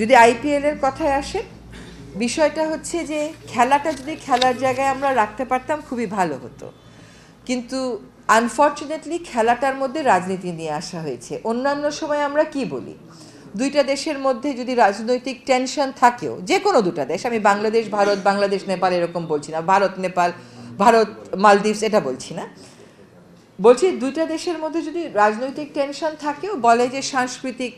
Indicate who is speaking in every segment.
Speaker 1: যদি আইপিএল এর কথায় আসে, বিষয়টা হচ্ছে যে খেলাটা যদি খেলার জায়গায় আমরা রাখতে পারতাম খুবই ভালো হতো। কিন্তু আনফর্চুনেটলি খেলাটার মধ্যে রাজনীতি নিয়ে আসা হয়েছে। অন্যান্য সময় আমরা কি বলি? দুইটা দেশের মধ্যে যদি রাজনৈতিক টেনশন থাকেও, যে কোনো দুটা দেশ, আমি বাংলাদেশ, ভারত, বাংলাদেশ, নেপাল এরকম বলছি না, ভারত, নেপাল, ভারত, মালদ্বীপস, এটা বলছি না। বলছি দুইটা দেশের মধ্যে যদি রাজনৈতিক টেনশন থাকেও, বলে যে সাংস্কৃতিক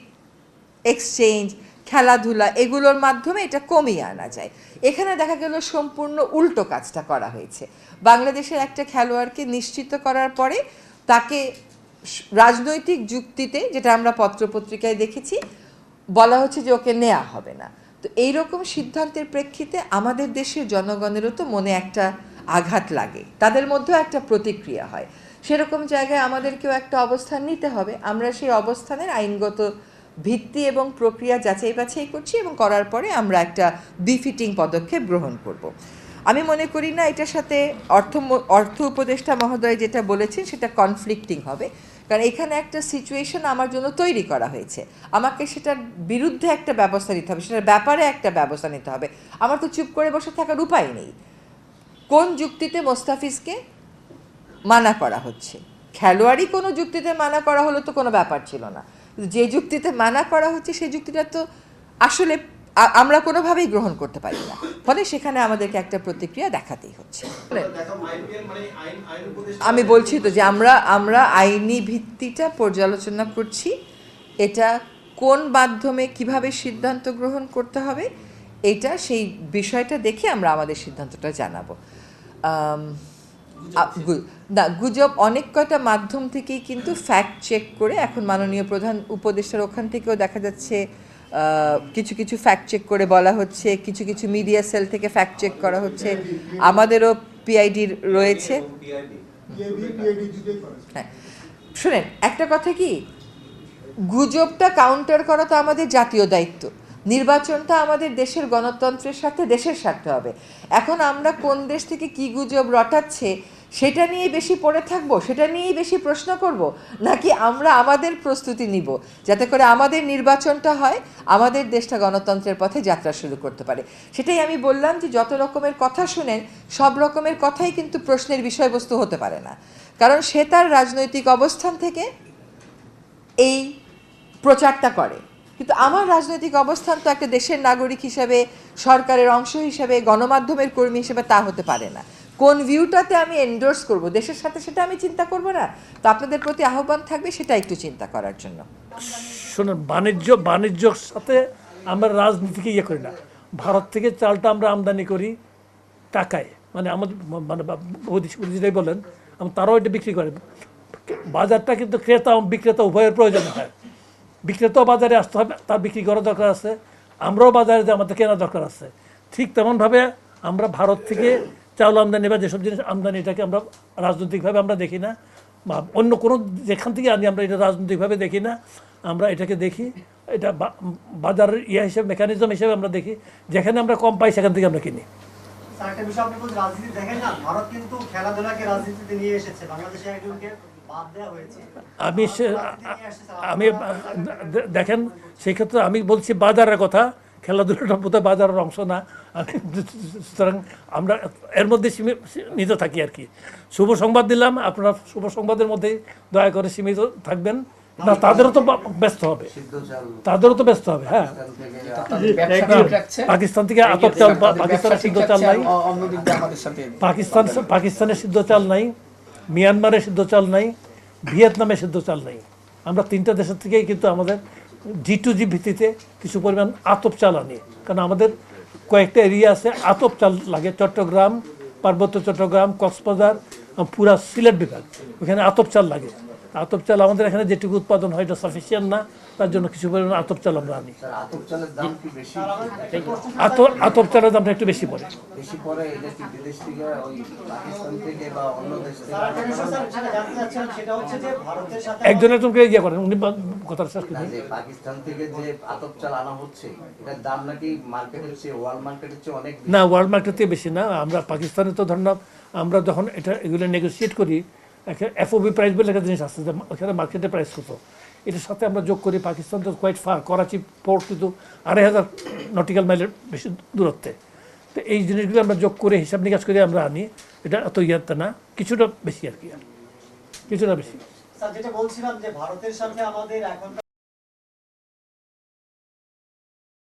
Speaker 1: এক্সচেঞ্জ খেলাধুলা, এগুলোর মাধ্যমে এটা কমিয়ে আনা যায়। এখানে দেখা গেল সম্পূর্ণ উল্টো কাজটা করা হয়েছে। বাংলাদেশের একটা খেলোয়াড়কে নিশ্চিত করার পরে তাকে রাজনৈতিক যুক্তিতে, যেটা আমরা পত্রপত্রিকায় দেখেছি, বলা হচ্ছে যে ওকে নেওয়া হবে না। তো এইরকম সিদ্ধান্তের প্রেক্ষিতে আমাদের দেশের জনগণেরও তো মনে একটা আঘাত লাগে। তাদের মধ্যেও একটা প্রতিক্রিয়া হয়। সেরকম জায়গায় আমাদেরকেও একটা অবস্থান নিতে হবে। আমরা সেই অবস্থানের আইনগত ভিত্তি এবং প্রক্রিয়া যাচাই বাছাই করছি এবং করার পরে আমরা একটা বিফিটিং পদক্ষেপ গ্রহণ করব। আমি মনে করি না এটার সাথে অর্থ অর্থ উপদেষ্টা মহোদয় যেটা বলেছেন সেটা কনফ্লিক্টিং হবে। কারণ এখানে একটা সিচুয়েশন আমার জন্য তৈরি করা হয়েছে। আমাকে সেটার বিরুদ্ধে একটা ব্যবস্থা নিতে হবে, সেটার ব্যাপারে একটা ব্যবস্থা নিতে হবে। আমার তো চুপ করে বসে থাকার উপায় নেই। কোন যুক্তিতে মোস্তাফিজকে মানা করা হচ্ছে? খেলোয়াড়ই কোনো যুক্তিতে মানা করা হলো তো কোনো ব্যাপার ছিল না। যে যুক্তিতে মানা করা হচ্ছে, সেই যুক্তিটা তো আসলে আমরা কোনোভাবেই গ্রহণ করতে পারি না। ফলে সেখানে আমাদেরকে একটা প্রতিক্রিয়া দেখাতেই হচ্ছে। আমি বলছি তো যে আমরা আমরা আইনি ভিত্তিটা পর্যালোচনা করছি, এটা কোন মাধ্যমে কীভাবে সিদ্ধান্ত গ্রহণ করতে হবে, এটা সেই বিষয়টা দেখে আমরা আমাদের সিদ্ধান্তটা জানাব। না, গুজব অনেক কয়টা মাধ্যম থেকেই কিন্তু ফ্যাক্ট চেক করে এখন মাননীয় প্রধান উপদেষ্টার ওখান থেকেও দেখা যাচ্ছে কিছু কিছু ফ্যাক্ট চেক করে বলা হচ্ছে, কিছু কিছু মিডিয়া সেল থেকে ফ্যাক্ট চেক করা হচ্ছে, আমাদেরও পিআইডি রয়েছে। হ্যাঁ শুনেন, একটা কথা কি, গুজবটা কাউন্টার করা তো আমাদের জাতীয় দায়িত্ব, নির্বাচনটা আমাদের দেশের গণতন্ত্রের সাথে দেশের স্বার্থে হবে। এখন আমরা কোন দেশ থেকে কি গুজব রটাচ্ছে সেটা নিয়ে বেশি পড়ে থাকব, সেটা নিয়েই বেশি প্রশ্ন করব, নাকি আমরা আমাদের প্রস্তুতি নিব, যাতে করে আমাদের নির্বাচনটা হয়, আমাদের দেশটা গণতন্ত্রের পথে যাত্রা শুরু করতে পারে। সেটাই আমি বললাম যে যত রকমের কথা শুনেন, সব রকমের কথাই কিন্তু প্রশ্নের বিষয়বস্তু হতে পারে না। কারণ সে তার রাজনৈতিক অবস্থান থেকে এই প্রচারটা করে। কিন্তু আমার রাজনৈতিক অবস্থান তো একটা দেশের নাগরিক হিসেবে, সরকারের অংশ হিসেবে, গণমাধ্যমের কর্মী হিসেবে তা হতে পারে না। কোন ভিউটাতে আমি এন্ডোর্স করব? দেশের সাথে সেটা আমি চিন্তা করব না? তো আপনাদের প্রতি আহ্বান থাকবে সেটা একটু চিন্তা করার জন্য।
Speaker 2: শোনেন, বাণিজ্য, বাণিজ্যর সাথে আমরা রাজনীতিকে ইয়ে করি না। ভারত থেকে চালটা আমরা আমদানি করি টাকায়। মানে আমাদের মানে যেটাই বলেন তারাও এটা বিক্রি করে। বাজারটা কিন্তু ক্রেতা, বিক্রেতা উভয়ের প্রয়োজন হয়। বিক্রেতাও বাজারে আসতে হবে, তার বিক্রি করার দরকার আছে। আমরাও বাজারে আমাদের কেনার দরকার আছে। ঠিক তেমনভাবে আমরা ভারত থেকে চাউল আমদানি বা যেসব জিনিস আমদানি এটাকে আমরা রাজনৈতিকভাবে আমরা দেখি না। বা অন্য কোনো যেখান থেকে আনি আমরা এটা রাজনৈতিকভাবে দেখি না। আমরা এটাকে দেখি এটা বাজারের ইয়ে হিসেবে মেকানিজম হিসেবে আমরা দেখি যেখানে আমরা কম পাই সেখান থেকে আমরা কিনি।
Speaker 3: একটা বিষয় আপনি বলছেন, রাজনীতি দেখেন না ভারত কিন্তু খেলাধুলাকে রাজনীতিতে নিয়ে এসেছে বাংলাদেশে একজনকে বাদ দেওয়া হয়েছে।
Speaker 2: আমি আমি দেখেন সেক্ষেত্রে আমি বলছি বাজারের কথা। খেলাধুলাটা বোধহয় বাজারের অংশ না। আমি সুতরাং আমরা এর মধ্যে সীমিত থাকি আর কি। শুভ সংবাদ দিলাম আপনারা শুভ সংবাদের মধ্যে দয়া করে সীমিত থাকবেন। না তাদেরও তো ব্যস্ত হবে। তাদেরও তো ব্যস্ত হবে হ্যাঁ। পাকিস্তান থেকে আতপ চাল বা- পাকিস্তানের সিদ্ধ চাল নাই। পাকিস্তান পাকিস্তানের সিদ্ধ চাল নাই মিয়ানমারের সিদ্ধ চাল নাই ভিয়েতনামের সিদ্ধ চাল নাই। আমরা তিনটা দেশের থেকেই কিন্তু আমাদের জি টু জি ভিত্তিতে কিছু পরিমাণ আতপ চাল আনি। কারণ আমাদের কয়েকটা এরিয়া আছে, আতপ চাল লাগে চট্টগ্রাম, পার্বত্য চট্টগ্রাম, কক্সবাজার, পুরা সিলেট বিভাগ। ওখানে আতপ চাল লাগে। আতপ চাল আমাদের এখানে যেটুকু উৎপাদন হয় এটা সাফিসিয়েন্ট না তার জন্য কিছু পরিমাণ আতপ চাল আমরা আনি।
Speaker 4: আতপ চালের
Speaker 2: দামটা একটু বেশি পড়ে।
Speaker 4: বেশি পরে এটা কি বিদেশ থেকে ওই পাকিস্তান থেকে বা অন্য দেশ থেকে?
Speaker 3: একটা বিষয় স্যার, যেটা জানতে চাচ্ছিলাম সেটা হচ্ছে যে ভারতের সাথে
Speaker 2: একজন ইয়ে করেন উনি কথাটা শেষ
Speaker 4: না,
Speaker 2: করেন
Speaker 4: পাকিস্তান থেকে যে আতপ চাল আনা হচ্ছে এটার দাম নাকি মার্কেটের চেয়ে ওয়ার্ল্ড মার্কেটের চেয়ে অনেক বেশি।
Speaker 2: না ওয়ার্ল্ড মার্কেট থেকে বেশি না আমরা পাকিস্তানে তো ধরেন না, আমরা যখন এটা এগুলো নেগোসিয়েট করি এফওবি প্রাইস বলে একটা জিনিস আছে, যে ওখানে মার্কেটে প্রাইস কত এটার সাথে আমরা যোগ করি পাকিস্তান তো কোয়াইট ফার করাচি পোর্ট কিন্তু আড়াই হাজার নটিক্যাল মাইলের বেশি দূরত্বে। তো এই জিনিসগুলো আমরা যোগ করে হিসাব নিকাশ করে আমরা আনি, এটা এত ইয়ারটা না, কিছুটা বেশি আর কি। আর কিছুটা বেশি।
Speaker 3: যেটা বলছিলাম যে ভারতের আমাদের এখন